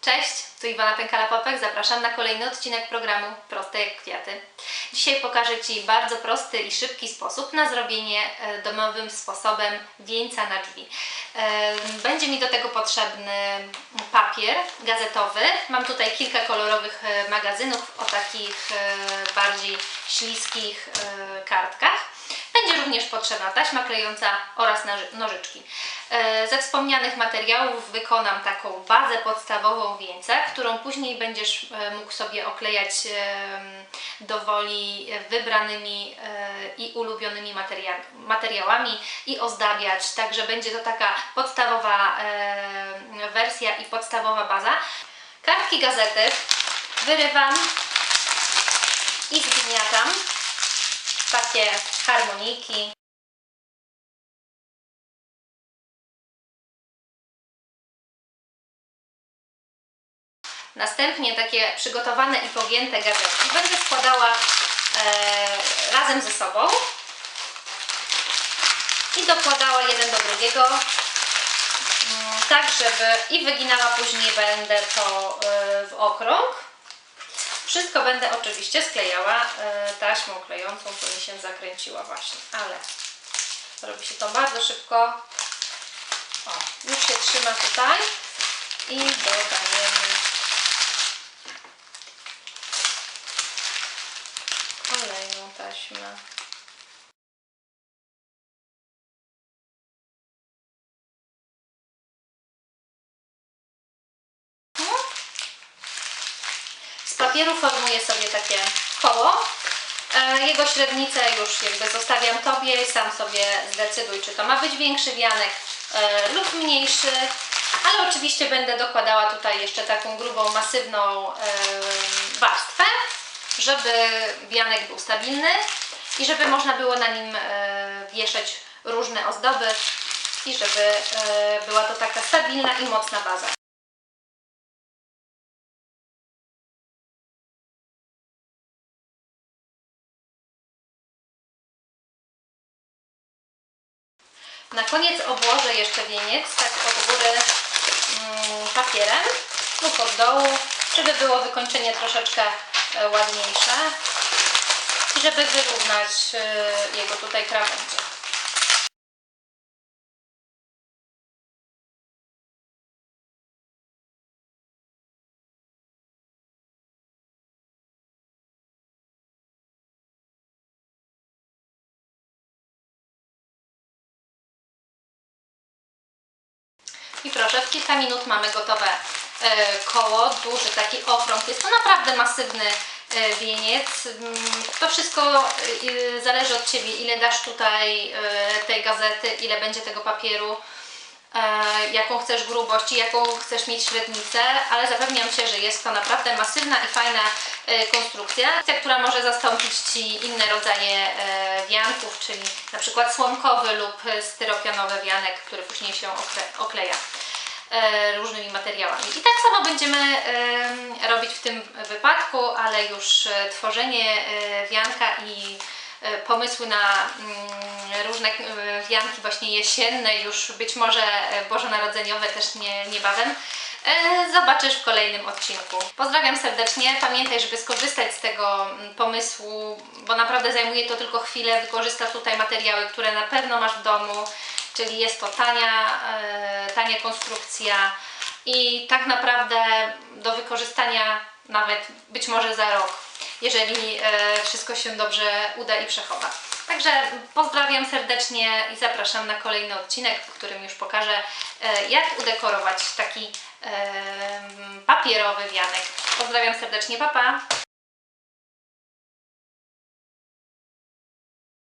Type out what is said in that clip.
Cześć, tu Iwona Pękala-Popek. Zapraszam na kolejny odcinek programu Proste jak kwiaty. Dzisiaj pokażę Ci bardzo prosty i szybki sposób na zrobienie e, domowym sposobem wieńca na drzwi. E, Będzie mi do tego potrzebny papier gazetowy. Mam tutaj kilka kolorowych e, magazynów o takich bardziej śliskich kartkach. Będzie również potrzebna taśma klejąca oraz noży- nożyczki. E, Ze wspomnianych materiałów wykonam taką bazę podstawową wieńca, którą później będziesz e, mógł sobie oklejać em, do woli wybranymi e, i ulubionymi materia- materiałami i ozdabiać. Także będzie to taka podstawowa wersja i podstawowa baza. Kartki gazety wyrywam i zgniatam takie harmoniki. Następnie takie przygotowane i pogięte gazetki będę składała e, razem ze sobą i dokładała jeden do drugiego, mm, tak żeby i wyginała później będę to e, w okrąg. Wszystko będę oczywiście sklejała e, taśmą klejącą, to mi się zakręciła właśnie, ale robi się to bardzo szybko. O, już się trzyma tutaj i dodajemy kolejną taśmę. Z papieru formuję sobie takie koło. E, Jego średnicę już jakby zostawiam Tobie, sam sobie zdecyduj, czy to ma być większy wianek e, lub mniejszy. Ale oczywiście będę dokładała tutaj jeszcze taką grubą, masywną e, warstwę, żeby wianek był stabilny i żeby można było na nim e, wieszać różne ozdoby i żeby e, była to taka stabilna i mocna baza. Na koniec obłożę jeszcze wieniec tak od góry mm, papierem lub od dołu, żeby było wykończenie troszeczkę ładniejsze i żeby wyrównać e, jego tutaj krawędzie. I proszę, w kilka minut mamy gotowe e, koło, duży taki okrąg. Jest to naprawdę masywny e, wieniec. Mm, To wszystko e, zależy od Ciebie, ile dasz tutaj e, tej gazety, ile będzie tego papieru, e, jaką chcesz grubość i jaką chcesz mieć średnicę, ale zapewniam Cię, że jest to naprawdę masywna i fajna e, konstrukcja, która może zastąpić Ci inne rodzaje e, wianków, czyli na przykład słomkowy lub styropianowy wianek, który później się okle- okleja e, różnymi materiałami. I tak samo będziemy em, robić w tym wypadku, ale już e, tworzenie e, wianka i e, pomysły na mm, różne e, wianki właśnie jesienne, już być może e, bożonarodzeniowe też nie, niebawem. e, Zobaczysz w kolejnym odcinku. Pozdrawiam serdecznie. Pamiętaj, żeby skorzystać z tego mm, pomysłu, bo naprawdę zajmuje to tylko chwilę. Wykorzystasz tutaj materiały, które na pewno masz w domu, czyli jest to tania, konstrukcja i tak naprawdę do wykorzystania nawet być może za rok, jeżeli e, wszystko się dobrze uda i przechowa. Także pozdrawiam serdecznie i zapraszam na kolejny odcinek, w którym już pokażę, e, jak udekorować taki e, papierowy wianek. Pozdrawiam serdecznie, papa! Pa.